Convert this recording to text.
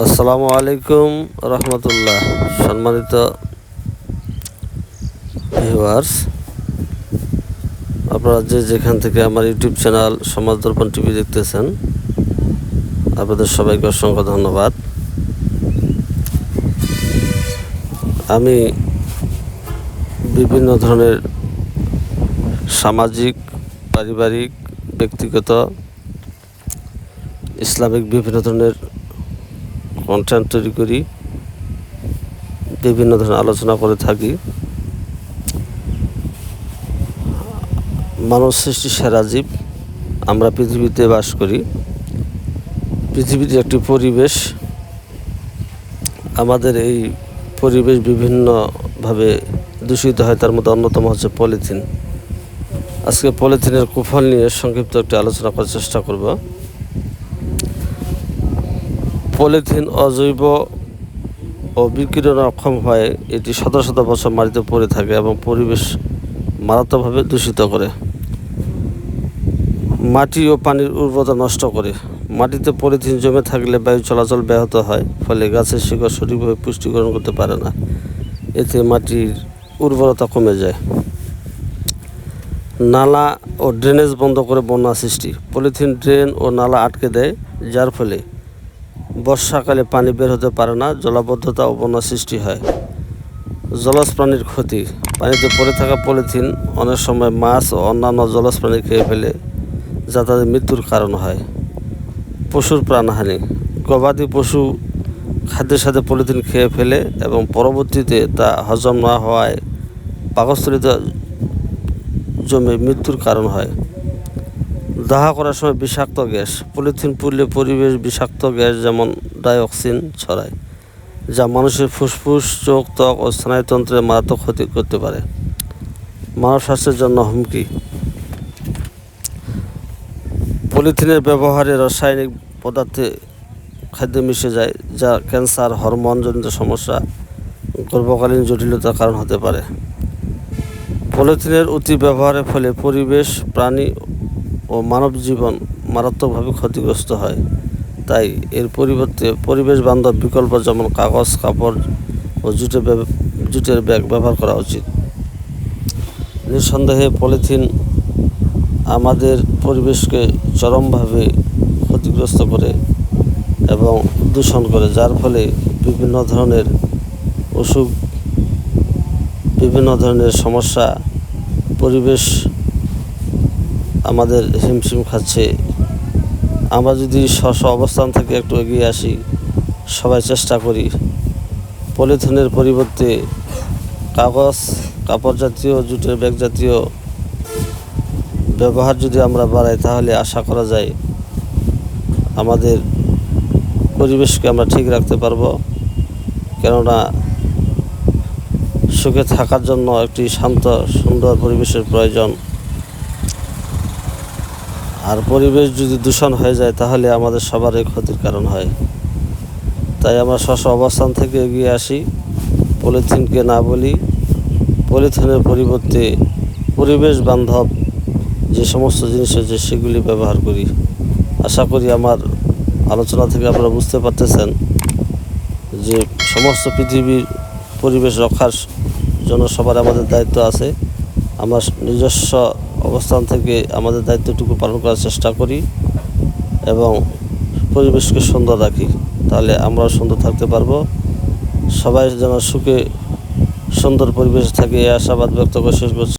আসসালামু আলাইকুম রহমতুল্লাহ। সম্মানিত ভিউয়ার্স আপনারা যে যেখান থেকে আমার ইউটিউব চ্যানেল সমাজ দর্পণ টিভি দেখতেছেন, আপনাদের সবাইকে অসংখ্য ধন্যবাদ। আমি বিভিন্ন ধরনের সামাজিক, পারিবারিক, ব্যক্তিগত, ইসলামিক বিভিন্ন ধরনের কন্টেন্ট তৈরি করি, বিভিন্ন ধরনের আলোচনা করে থাকি। মানব সৃষ্টি সেরা জীব, আমরা পৃথিবীতে বাস করি। পৃথিবীর একটি পরিবেশ, আমাদের এই পরিবেশ বিভিন্নভাবে দূষিত হয়, তার মধ্যে অন্যতম হচ্ছে পলিথিন। আজকে পলিথিনের কুফল নিয়ে সংক্ষিপ্ত একটি আলোচনা করার চেষ্টা করব। পলিথিন অজৈব ও বিকিরণ অক্ষম হয় এটি শত শত বছর মাটিতে পড়ে থাকে এবং পরিবেশ মারাত্মকভাবে দূষিত করে। মাটি ও পানির উর্বরতা নষ্ট করে। মাটিতে পলিথিন জমে থাকলে বায়ু চলাচল ব্যাহত হয়, ফলে গাছের শিকড় সঠিকভাবে পুষ্টি গ্রহণ করতে পারে না। এতে মাটির উর্বরতা কমে যায়। নালা ও ড্রেনেজ বন্ধ করে বন্যা সৃষ্টি। পলিথিন ড্রেন ও নালা আটকে দেয়, যার ফলে বর্ষাকালে পানি বের হতে পারে না, জলাবদ্ধতা ও বন্যা সৃষ্টি হয়। জলজ প্রাণীর ক্ষতি, পানিতে পড়ে থাকা পলিথিন অনেক সময় মাছ ও অন্যান্য জলজ প্রাণী খেয়ে ফেলে, যা তাদের মৃত্যুর কারণ হয়। পশুর প্রাণহানি, গবাদি পশু খাদ্যের সাথে পলিথিন খেয়ে ফেলে এবং পরবর্তীতে তা হজম না হওয়ায় পাকস্থলিতে জমে মৃত্যুর কারণ হয়। দাহা করার সময় বিষাক্ত গ্যাস, পলিথিন পুড়লে পরিবেশ বিষাক্ত গ্যাস যেমন ডাইঅক্সিন ছড়ায়, যা মানুষের ফুসফুস, চোখ, ত্বক ও স্নায়ুতন্ত্রের মারাত্মক ক্ষতি করতে পারে। মানব স্বাস্থ্যের জন্য হুমকি। পলিথিনের ব্যবহারে রাসায়নিক পদার্থে খাদ্য মিশে যায়, যা ক্যান্সার, হরমোনজনিত সমস্যা, গর্ভকালীন জটিলতার কারণ হতে পারে। পলিথিনের অতি ব্যবহারের ফলে পরিবেশ, প্রাণী ও মানব জীবন মারাত্মকভাবে ক্ষতিগ্রস্ত হয়। তাই এর পরিবর্তে পরিবেশ বান্ধব বিকল্প যেমন কাগজ, কাপড় ও জুটের জুটের ব্যাগ ব্যবহার করা উচিত। নিঃসন্দেহে পলিথিন আমাদের পরিবেশকে চরমভাবে ক্ষতিগ্রস্ত করে এবং দূষণ করে, যার ফলে বিভিন্ন ধরনের অসুখ, বিভিন্ন ধরনের সমস্যা পরিবেশ আমাদের হিমশিম খাচ্ছে। আমরা যদি স্ব অবস্থান থেকে একটু এগিয়ে আসি, সবাই চেষ্টা করি পলিথিনের পরিবর্তে কাগজ, কাপড় জাতীয়, জুটের ব্যাগ জাতীয় ব্যবহার যদি আমরা বাড়াই, তাহলে আশা করা যায় আমাদের পরিবেশকে আমরা ঠিক রাখতে পারব। কেননা সুখে থাকার জন্য একটি শান্ত, সুন্দর পরিবেশের প্রয়োজন। আর পরিবেশ যদি দূষণ হয়ে যায়, তাহলে আমাদের সবারই ক্ষতির কারণ হয়। তাই আমরা স্ব অবস্থান থেকে এগিয়ে আসি। পলিথিনকে না বলি, পলিথিনের পরিবর্তে পরিবেশ বান্ধব যে সমস্ত জিনিস আছে, সেগুলি ব্যবহার করি। আশা করি আমার আলোচনা থেকে আপনারা বুঝতে পারতেছেন যে সমস্ত পৃথিবীর পরিবেশ রক্ষার জন্য সবার আমাদের দায়িত্ব আছে। আমরা নিজস্ব অবস্থান থেকে আমাদের দায়িত্বটুকু পালন করার চেষ্টা করি এবং পরিবেশকে সুন্দর রাখি। তাহলে আমরাও সুন্দর থাকতে পারব। সবাই যেন সুখে, সুন্দর পরিবেশ থাকে, এই আশাবাদ ব্যক্ত করে শেষ করছি।